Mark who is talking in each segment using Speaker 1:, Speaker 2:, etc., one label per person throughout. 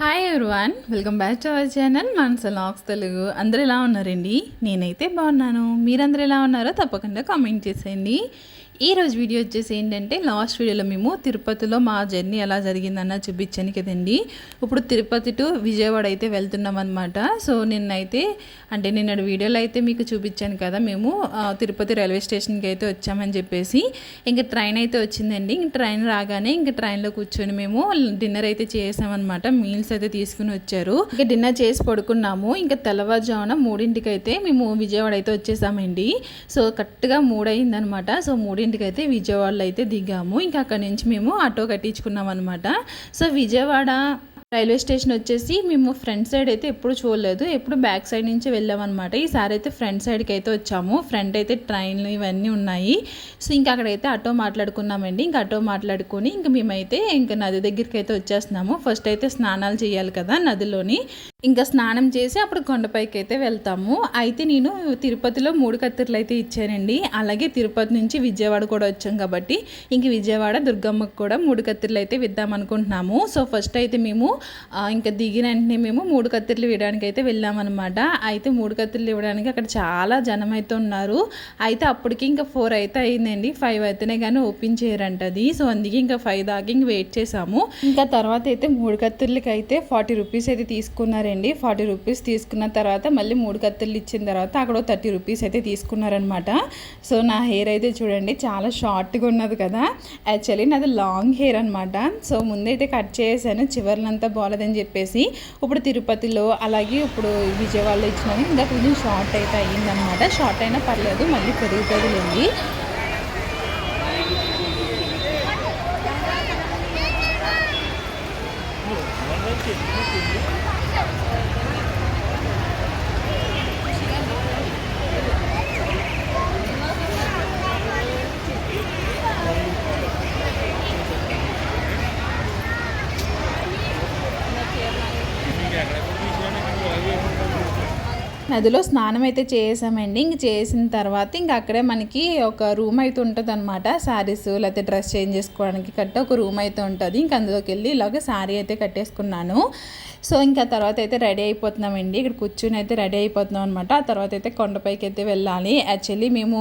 Speaker 1: Hi, hi everyone welcome back to our channel Manasa lakhs Telugu అందరూ ఎలా ఉన్నారండి? నేనైతే బాగున్నాను. మీరందరూ ఎలా ఉన్నారో తప్పకుండా కామెంట్ చేసేయండి. ఈ రోజు వీడియో వచ్చేసి ఏంటంటే లాస్ట్ వీడియోలో మేము తిరుపతిలో మా జర్నీ ఎలా జరిగిందన్న చూపించాను కదండి. ఇప్పుడు తిరుపతి టు విజయవాడ అయితే వెళ్తున్నాం అనమాట సో నిన్నైతే అంటే నిన్న వీడియోలో అయితే మీకు చూపించాను కదా మేము తిరుపతి రైల్వే స్టేషన్కి అయితే వచ్చామని చెప్పేసి. ఇంకా ట్రైన్ అయితే వచ్చిందండి. ఇంక ట్రైన్ రాగానే ఇంక ట్రైన్లో కూర్చొని మేము డిన్నర్ అయితే చేసామన్నమాట. మీల్స్ అయితే తీసుకుని వచ్చారు. ఇంకా డిన్నర్ చేసి పడుకున్నాము. ఇంకా తెల్లవారుజామున మూడింటికి అయితే మేము విజయవాడ అయితే వచ్చేసామండి. సో కరెక్ట్గా మూడయిందనమాట. సో మూడింటికి అయితే విజయవాడలో అయితే దిగాము. ఇంకా అక్కడ నుంచి మేము ఆటో కట్టించుకున్నాం అనమాట సో విజయవాడ రైల్వే స్టేషన్ వచ్చేసి మేము ఫ్రంట్ సైడ్ అయితే ఎప్పుడు చూడలేదు. ఎప్పుడు బ్యాక్ సైడ్ నుంచి వెళ్ళామన్నమాట ఈసారి అయితే ఫ్రంట్ సైడ్కి అయితే వచ్చాము. ఫ్రంట్ అయితే ట్రైన్లు ఇవన్నీ ఉన్నాయి. సో ఇంకా అక్కడైతే ఆటో మాట్లాడుకున్నామండి. ఇంకా ఆటో మాట్లాడుకొని ఇంకా మేమైతే ఇంకా నది దగ్గరికి అయితే వచ్చేస్తున్నాము. ఫస్ట్ అయితే స్నానాలు చేయాలి కదా నదిలోని. ఇంకా స్నానం చేసి అప్పుడు కొండపైకి అయితే వెళ్తాము. అయితే నేను తిరుపతిలో మూడు కత్తిరలు అయితే ఇచ్చానండి. అలాగే తిరుపతి నుంచి విజయవాడ కూడా వచ్చాం కాబట్టి ఇంక విజయవాడ దుర్గమ్మకు కూడా మూడు కత్తిరలు అయితే విద్దాం అనుకుంటున్నాము. సో ఫస్ట్ అయితే మేము ఇంకా దిగిన వెంటనే మేము మూడు కత్తిరలు ఇవ్వడానికి అయితే వెళ్ళామన్నమాట. అయితే మూడు కత్తిరలు ఇవ్వడానికి అక్కడ చాలా జనం అయితే ఉన్నారు. అయితే అప్పటికి ఇంకా ఫోర్ అయితే అయిందండి. ఫైవ్ అయితేనే కానీ ఓపెన్ చేయరంట అది. సో అందుకే ఇంకా ఫైవ్ దాకా ఇంక వెయిట్ చేసాము. ఇంకా తర్వాత అయితే మూడు కత్తిర్లకి అయితే ఫార్టీ రూపీస్ అయితే తీసుకున్నారు తీసుకున్నారండి ఫార్టీ రూపీస్ తీసుకున్న తర్వాత మళ్ళీ మూడు కత్తులు ఇచ్చిన తర్వాత అక్కడ థర్టీ రూపీస్ అయితే తీసుకున్నారనమాట సో నా హెయిర్ అయితే చూడండి చాలా షార్ట్గా ఉన్నది కదా. యాక్చువల్లీ నాది లాంగ్ హెయిర్ అనమాట సో ముందైతే కట్ చేసాను చివరినంతా బాగాలేదని చెప్పేసి. ఇప్పుడు తిరుపతిలో అలాగే ఇప్పుడు విజయవాడలో ఇచ్చినాను ఇంకా కొంచెం షార్ట్ అయితే అయ్యిందనమాట షార్ట్ అయినా పర్లేదు మళ్ళీ పెరుగుతుంది నదిలో స్నానం అయితే చేసామండి. ఇంక చేసిన తర్వాత ఇంక అక్కడే మనకి ఒక రూమ్ అయితే ఉంటుంది అనమాట శారీస్ లేకపోతే డ్రెస్ చేంజ్ చేసుకోవడానికి కట్ట ఒక రూమ్ అయితే ఉంటుంది. ఇంక అందులోకి వెళ్ళి ఇలాగ శారీ అయితే కట్టేసుకున్నాను. సో ఇంకా తర్వాత అయితే రెడీ అయిపోతున్నామండి. ఇక్కడ కూర్చుని అయితే రెడీ అయిపోతున్నాం అనమాట ఆ తర్వాత అయితే కొండపైకి అయితే వెళ్ళాలి. యాక్చువల్లీ మేము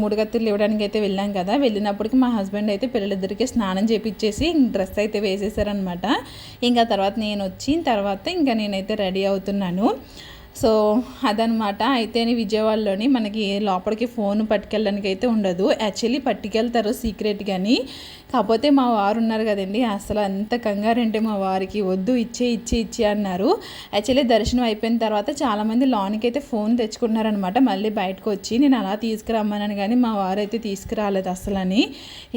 Speaker 1: మూడుగత్తులు ఇవ్వడానికి అయితే వెళ్ళాం కదా. వెళ్ళినప్పటికి మా హస్బెండ్ అయితే పిల్లలిద్దరికీ స్నానం చేపించేసి డ్రెస్ అయితే వేసేసారనమాట ఇంకా తర్వాత నేను వచ్చిన తర్వాత ఇంకా నేనైతే రెడీ అవుతున్నాను. సో అదనమాట అయితే విజయవాడలోని మనకి లోపలికి ఫోన్ పట్టుకెళ్ళడానికి అయితే ఉండదు. యాక్చువల్లీ పట్టుకెళ్తారు సీక్రెట్ కానీ కాకపోతే మా వారు ఉన్నారు కదండి అసలు అంత కంగారంటే మా వారికి వద్దు ఇచ్చే ఇచ్చే ఇచ్చే అన్నారు. యాక్చువల్లీ దర్శనం అయిపోయిన తర్వాత చాలామంది లోనికి అయితే ఫోన్ తెచ్చుకున్నారనమాట మళ్ళీ బయటకు వచ్చి నేను అలా తీసుకురమ్మన్నాను కానీ మా వారు అయితే తీసుకురాలేదు అసలని.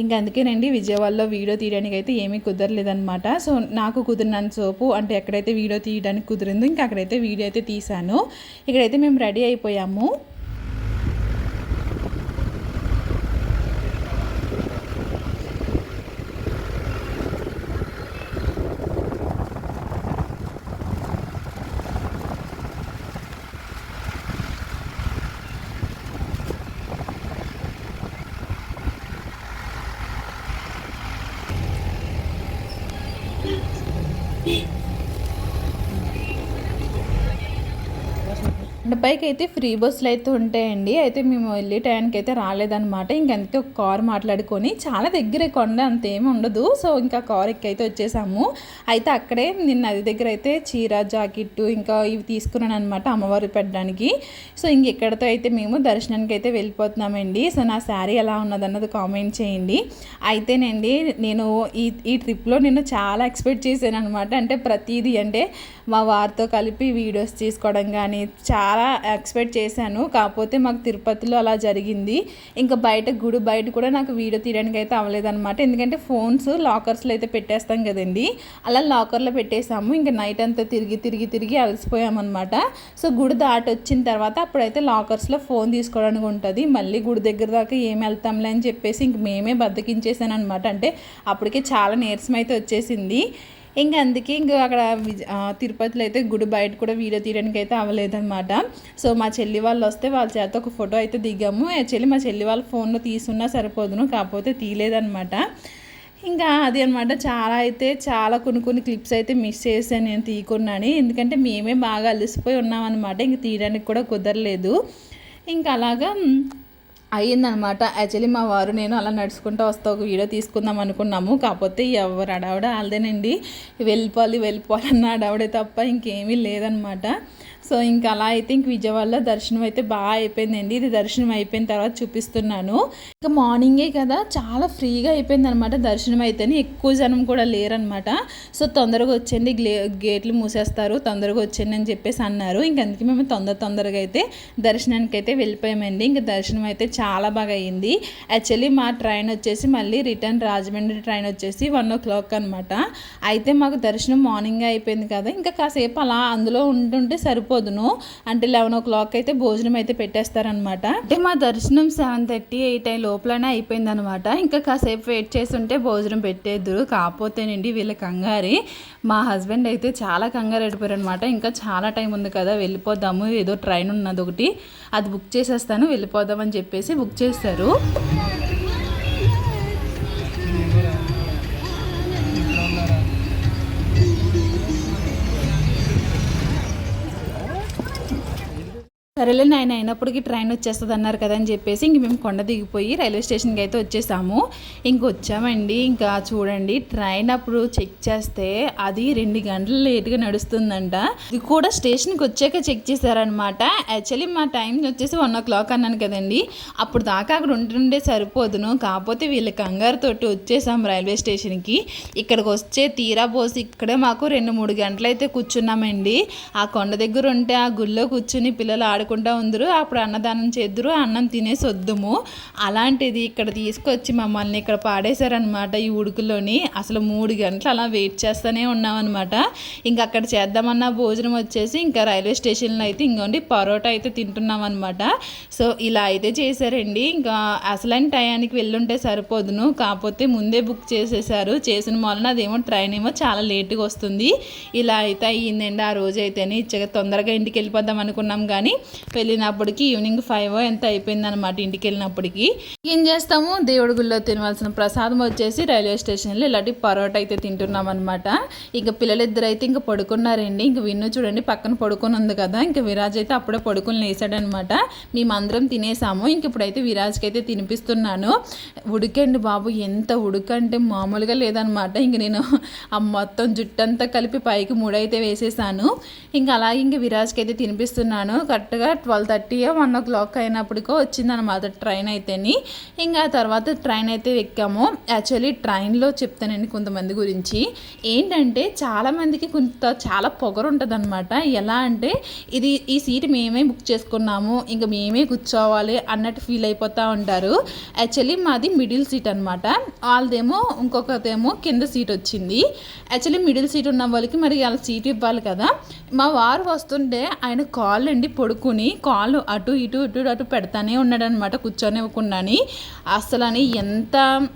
Speaker 1: ఇంకా అందుకేనండి విజయవాడలో వీడియో తీయడానికి అయితే ఏమీ కుదరలేదనమాట సో నాకు కుదిరినంత సోపు అంటే ఎక్కడైతే వీడియో తీయడానికి కుదిరిందో ఇంకా అక్కడైతే వీడియో అయితే తీశాను. ఇక్కడైతే మేము రెడీ అయిపోయాము. పైకి అయితే ఫ్రీ బస్సులు అయితే ఉంటాయండి. అయితే మేము వెళ్ళే టైంకి అయితే రాలేదనమాట ఇంకందుకే ఒక కార్ మాట్లాడుకొని చాలా దగ్గరే కొండ అంత ఏమి ఉండదు. సో ఇంకా కార్ ఎక్కైతే వచ్చేసాము. అయితే అక్కడే నిన్న నది దగ్గర అయితే చీర జాకెట్ ఇంకా ఇవి తీసుకున్నాను అనమాట అమ్మవారు పెట్టడానికి. సో ఇంక ఇక్కడతో అయితే మేము దర్శనానికి అయితే వెళ్ళిపోతున్నామండి. సో నా శారీ ఎలా ఉన్నదన్నది కామెంట్ చేయండి. అయితేనండి నేను ఈ ఈ ట్రిప్లో నేను చాలా ఎక్స్పెక్ట్ చేశాను అనమాట అంటే ప్రతిదీ అంటే మా వారితో కలిపి వీడియోస్ తీసుకోవడం కానీ చాలా ఎక్స్పెక్ట్ చేశాను. కాకపోతే మాకు తిరుపతిలో అలా జరిగింది. ఇంకా బయట గుడి బయట కూడా నాకు వీడియో తీయడానికి అయితే అవ్వలేదన్నమాట. ఎందుకంటే ఫోన్స్ లాకర్స్లో అయితే పెట్టేస్తాం కదండి. అలా లాకర్లో పెట్టేసాము ఇంకా నైట్ అంతా తిరిగి తిరిగి తిరిగి అలసిపోయామన్నమాట. సో గుడి దాటి వచ్చిన తర్వాత అప్పుడైతే లాకర్స్లో ఫోన్ తీసుకోవడానికి ఉంటుంది. మళ్ళీ గుడి దగ్గర దాకా ఏం వెళ్తాంలే అని చెప్పేసి ఇంక మేమే బద్దకించేసాను అనమాట అంటే అప్పటికే చాలా నీరసం అయితే వచ్చేసింది. ఇంకా అందుకే ఇంకా అక్కడ తిరుపతిలో అయితే గుడి బయట కూడా వీడియో తీయడానికి అయితే అవ్వలేదన్నమాట. సో మా చెల్లి వాళ్ళు వస్తే వాళ్ళ చేత ఒక ఫోటో అయితే దిగాము. యాక్చువల్లీ మా చెల్లి వాళ్ళ ఫోన్లో తీసున్నా సరిపోదును కాకపోతే తీయలేదన్నమాట. ఇంకా అది అనమాట చాలా అయితే చాలా కొన్ని కొన్ని క్లిప్స్ అయితే మిస్ చేశాను నేను తీయకున్నాను ఎందుకంటే మేమే బాగా అలసిపోయి ఉన్నామన్నమాట. ఇంక తీయడానికి కూడా కుదరలేదు. ఇంకా అలాగా అయ్యిందనమాట. యాక్చువల్లీ మా వారు నేను అలా నడుచుకుంటూ వస్తా ఒక వీడియో తీసుకుందాం అనుకున్నాము. కాకపోతే ఎవరు అడావిడ వాళ్ళదేనండి. వెళ్ళిపోవాలి వెళ్ళిపోవాలన్న అడావిడే తప్ప ఇంకేమీ లేదనమాట. సో ఇంకా అలా అయితే ఇంక విజయవాడలో దర్శనం అయితే బాగా అయిపోయిందండి. ఇది దర్శనం అయిపోయిన తర్వాత చూపిస్తున్నాను. ఇంకా మార్నింగే కదా చాలా ఫ్రీగా అయిపోయింది అనమాట దర్శనం అయితేనే. ఎక్కువ జనం కూడా లేరనమాట. సో తొందరగా వచ్చండి గ్లే గేట్లు మూసేస్తారు తొందరగా వచ్చండి అని చెప్పేసి అన్నారు. ఇంక అందుకే మేము తొందర తొందరగా అయితే దర్శనానికి అయితే వెళ్ళిపోయామండి. ఇంకా దర్శనం అయితే చాలా బాగా అయింది. యాక్చువల్లీ మా ట్రైన్ వచ్చేసి మళ్ళీ రిటర్న్ రాజమండ్రి ట్రైన్ వచ్చేసి వన్ ఓ క్లాక్ అనమాట. అయితే మాకు దర్శనం మార్నింగ్ అయిపోయింది కదా ఇంకా కాసేపు అలా అందులో ఉంటుంటే సరిపోదును. అంటే లెవెన్ ఓ క్లాక్ అయితే భోజనం అయితే పెట్టేస్తారనమాట. అంటే మా దర్శనం సెవెన్ థర్టీ ఎయిట్ అయ్యి లోపలనే అయిపోయింది అనమాట ఇంకా కాసేపు వెయిట్ చేసి ఉంటే భోజనం పెట్టేద్దరు కాకపోతేనండి వీళ్ళ కంగారి. మా హస్బెండ్ అయితే చాలా కంగారు అనమాట ఇంకా చాలా టైం ఉంది కదా వెళ్ళిపోదాము. ఏదో ట్రైన్ ఉన్నది ఒకటి. అది బుక్ చేసేస్తాను వెళ్ళిపోదాం అని చెప్పేసి బుక్ చేస్తారు. సరేలే నాయన అయినప్పటికీ ట్రైన్ వచ్చేస్తుంది అన్నారు కదా అని చెప్పేసి ఇంక మేము కొండ దిగిపోయి రైల్వే స్టేషన్కి అయితే వచ్చేసాము. ఇంక వచ్చామండి ఇంకా చూడండి ట్రైన్ అప్పుడు చెక్ చేస్తే అది రెండు గంటలు లేట్గా నడుస్తుందంట. ఇది కూడా స్టేషన్కి వచ్చాక చెక్ చేశారనమాట యాక్చువల్లీ మా టైం వచ్చేసి వన్ ఓ క్లాక్ అన్నాను కదండి. అప్పుడు దాకా అక్కడ ఉంటుండే సరిపోదును. కాకపోతే వీళ్ళ కంగారు తోటి వచ్చేసాం రైల్వే స్టేషన్కి. ఇక్కడికి వచ్చే తీరా పోసి ఇక్కడే మాకు రెండు మూడు గంటలు అయితే కూర్చున్నామండి. ఆ కొండ దగ్గర ఉంటే ఆ గుళ్ళో కూర్చుని పిల్లలు ఆడకుండా ఉందరు. అప్పుడు అన్నదానం చేద్దురు. అన్నం తినేసి వద్దుము. అలాంటిది ఇక్కడ తీసుకొచ్చి మమ్మల్ని ఇక్కడ పాడేశారనమాట ఈ ఉడుకులోని. అసలు మూడు గంటలు అలా వెయిట్ చేస్తూనే ఉన్నామన్నమాట. ఇంకా అక్కడ చేద్దామన్న భోజనం వచ్చేసి ఇంకా రైల్వే స్టేషన్లో అయితే ఇంకోండి పరోటా అయితే తింటున్నాం అనమాట సో ఇలా అయితే చేశారండి. ఇంకా అసలైన టయానికి వెళ్ళుంటే సరిపోదును. కాకపోతే ముందే బుక్ చేసేసారు చేసిన వలన అదేమో ట్రైన్ ఏమో చాలా లేట్గా వస్తుంది. ఇలా అయితే అయ్యిందండి. ఆ రోజు అయితేనే ఇచ్చగా తొందరగా ఇంటికి వెళ్ళిపోదాం అనుకున్నాం కానీ వెళ్ళినప్పటికి ఈవినింగ్ ఫైవ్ ఎంత అయిపోయింది అనమాట ఇంటికి వెళ్ళినప్పటికి ఏం చేస్తాము? దేవుడి గుళ్ళో తినవలసిన ప్రసాదం వచ్చేసి రైల్వే స్టేషన్లో ఇలాంటి పరోటా అయితే తింటున్నాం అనమాట ఇంకా పిల్లలిద్దరు అయితే ఇంకా పడుకున్నారండి. ఇంక విన్ను చూడండి పక్కన పడుకొని ఉంది కదా. ఇంకా విరాజ్ అయితే అప్పుడే పడుకొని లేచాడనమాట మేమందరం తినేసాము. ఇంక ఇప్పుడైతే విరాజ్కి అయితే తినిపిస్తున్నాను. ఉడికండి బాబు ఎంత ఉడకంటే మామూలుగా లేదనమాట ఇంక నేను ఆ మొత్తం జుట్టంతా కలిపి పైకి మూడైతే వేసేసాను. ఇంకా అలాగే ఇంక విరాజ్కి అయితే తినిపిస్తున్నాను. కరెక్ట్గా twelve thirty one o'clock అయినప్పటికో వచ్చిందనమాట ట్రైన్ అయితేని. ఇంకా తర్వాత ట్రైన్ అయితే ఎక్కాము. యాక్చువల్లీ ట్రైన్లో చెప్తానండి కొంతమంది గురించి. ఏంటంటే చాలామందికి కొంత చాలా పొగరు ఉంటుంది ఎలా అంటే ఇది ఈ సీట్ మేమే బుక్ చేసుకున్నాము. ఇంకా మేమే కూర్చోవాలి అన్నట్టు ఫీల్ అయిపోతూ ఉంటారు. యాక్చువల్లీ మాది మిడిల్ సీట్ అనమాట వాళ్ళదేమో ఇంకొకదేమో కింద సీట్ వచ్చింది. యాక్చువల్లీ మిడిల్ సీట్ ఉన్న వాళ్ళకి మరి వాళ్ళ సీట్ ఇవ్వాలి కదా. మా వారు వస్తుంటే ఆయన కాళ్ళు అండి పడుకుని కాళ్ళు అటు ఇటు ఇటు అటు పెడతానే ఉన్నాడనమాట కూర్చొనివ్వకుండాని. అసలు అని ఎంత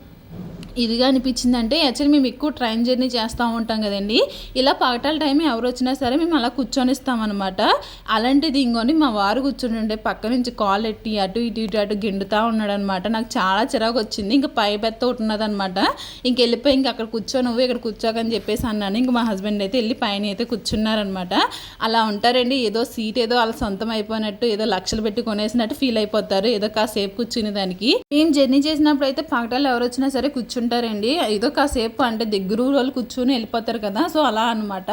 Speaker 1: ఇదిగా అనిపించిందంటే యాక్చువల్లీ మేము ఎక్కువ ట్రైన్ జర్నీ చేస్తూ ఉంటాం కదండి. ఇలా పగటాల టైం ఎవరు వచ్చినా సరే మేము అలా కూర్చొనిస్తామన్నమాట. అలాంటిది ఇంకొని మా వారు కూర్చుని ఉండే పక్క నుంచి కాల్ ఎట్టి అటు ఇటు ఇటు అటు గిండుతూ ఉన్నాడు అనమాట నాకు చాలా చిరాకు వచ్చింది ఇంకా పై బెత్త ఒకటి ఉన్నదనమాట ఇంక వెళ్ళిపోయి ఇంక అక్కడ కూర్చో నువ్వు ఇక్కడ కూర్చోకని చెప్పేసి అన్నాను. ఇంక మా హస్బెండ్ అయితే వెళ్ళి పైన అయితే కూర్చున్నారనమాట అలా ఉంటారండి. ఏదో సీట్ ఏదో వాళ్ళ సొంతం అయిపోయినట్టు ఏదో లక్షలు పెట్టి కొనేసినట్టు ఫీల్ అయిపోతారు. ఏదో కాసేపు కూర్చునే దానికి. మేము జర్నీ చేసినప్పుడు అయితే పగటాలు ఎవరు వచ్చినా సరే కూర్చుంటారండి ఏదో కాసేపు అంటే దగ్గర వాళ్ళు కూర్చుని వెళ్ళిపోతారు కదా. సో అలా అన్నమాట.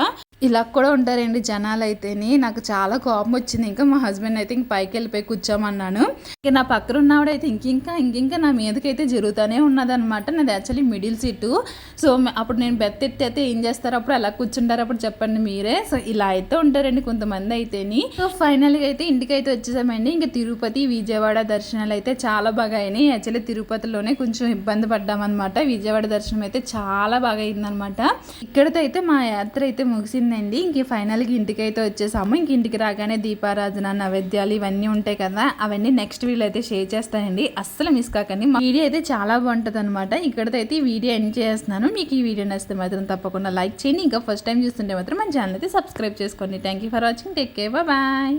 Speaker 1: ఇలా కూడా ఉంటారండి జనాలు అయితేని నాకు చాలా కోపం వచ్చింది ఇంకా మా హస్బెండ్ అయితే ఇంక పైకి వెళ్ళిపోయి కూర్చోమన్నాను. ఇంకా నా పక్కన ఉన్నవాడైతే ఇంకింకా ఇంకింకా నా మీదకైతే జరుగుతూనే ఉన్నదనమాట నాది యాక్చువల్లీ మిడిల్ సీటు. సో అప్పుడు నేను బెత్త ఎత్తి అయితే ఏం చేస్తారు? అప్పుడు ఎలా కూర్చుంటారు. అప్పుడు చెప్పండి మీరే. సో ఇలా అయితే ఉంటారండి కొంతమంది అయితేని సో ఫైనల్గా అయితే ఇంటికి అయితే వచ్చేసామండి. ఇంకా తిరుపతి విజయవాడ దర్శనాలు అయితే చాలా బాగా అయినాయి యాక్చువల్లీ తిరుపతిలోనే కొంచెం ఇబ్బంది పడ్డామన్నమాట. విజయవాడ దర్శనం అయితే చాలా బాగా అయిందనమాట ఇక్కడితో అయితే మా యాత్ర అయితే ముగిసింది. అయిపోయిందండి ఇంక ఫైనల్గా ఇంటికైతే వచ్చేసాము. ఇంక ఇంటికి రాగానే దీపారాధన నైవేద్యాలు ఇవన్నీ ఉంటాయి కదా అవన్నీ నెక్స్ట్ వీడియో అయితే షేర్ చేస్తానండి. అస్సలు మిస్ కాకండి. మా వీడియో అయితే చాలా బాగుంటుంది అనమాట ఇక్కడతో అయితే ఈ వీడియో ఎండ్ చేస్తున్నాను. మీకు ఈ వీడియో నచ్చితే మాత్రం తప్పకుండా లైక్ చేయండి. ఇంకా ఫస్ట్ టైం చూస్తుంటే మాత్రం మన ఛానల్ అయితే సబ్స్క్రైబ్ చేసుకోండి. Thank you for watching take care bye